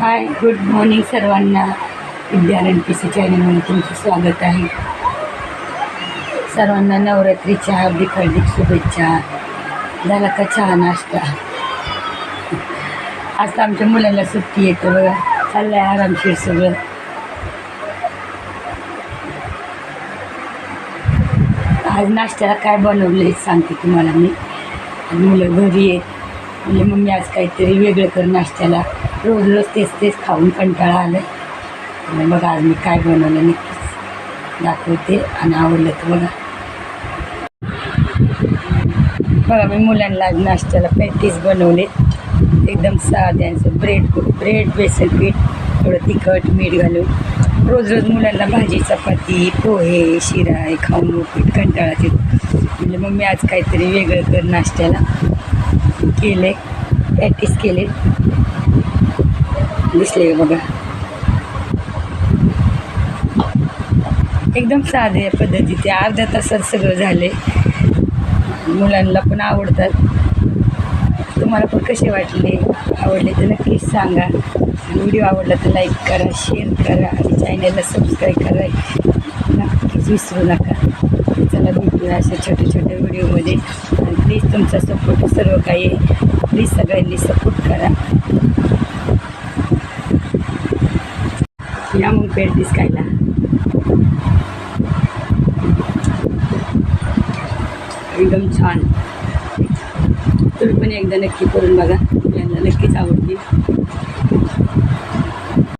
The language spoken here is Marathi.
हाय गुड मॉर्निंग सर्वांना. विद्यारण पी सी चॅनलमध्ये तुमचं स्वागत आहे. सर्वांना नवरात्रीच्या हार्दिक हार्दिक शुभेच्छा. झाला का चहा नाश्ता? आज तर आमच्या मुलाला सुट्टी येतं बघा चाललं आहे आरामशीर सगळं. आज नाश्त्याला काय बनवलं आहे सांगते तुम्हाला मी. मुलं घरी आहेत. म्हणजे मम्मी आज काहीतरी वेगळं कर नाश्त्याला. रोज रोज तेच तेच खाऊन कंटाळा आलं आहे बघा आज मी काय बनवलं नक्कीच दाखवते आणि आवडलं तर बघा. बघा मी मुलांना आज नाश्त्याला पॅटीस बनवले. एकदम साध्यांचं ब्रेड ब्रेड बेसन पीठ थोडं तिखट मीठ घालून. रोज रोज मुलांना भाजी चपाती पोहे शिरा खाऊन पीठ कंटाळा येतो. म्हणजे मग मी आज काहीतरी वेगळं कर नाश्त्याला. केले. पॅटीस केले. दिसले बघा. एकदम साधे पद्धतीचे अर्ध्या तासात सगळं झाले. मुलांना पण आवडतात. तुम्हाला पण कसे वाटले? आवडले तर नक्कीच सांगा. व्हिडिओ आवडला तर लाईक करा शेअर करा आणि चॅनलला सबस्क्राईब करा. नक्कीच विसरू नका. चला भेटूया अशा छोट्या छोट्या व्हिडिओमध्ये प्लीज तुमचा सपोर्ट सर्व काही प्लीज सगळ्यांनी सपोर्ट करा. या मग पेट खायला एकदम छान. तुम्ही पण एकदा नक्की करून बघा. यांना नक्कीच आवडतील.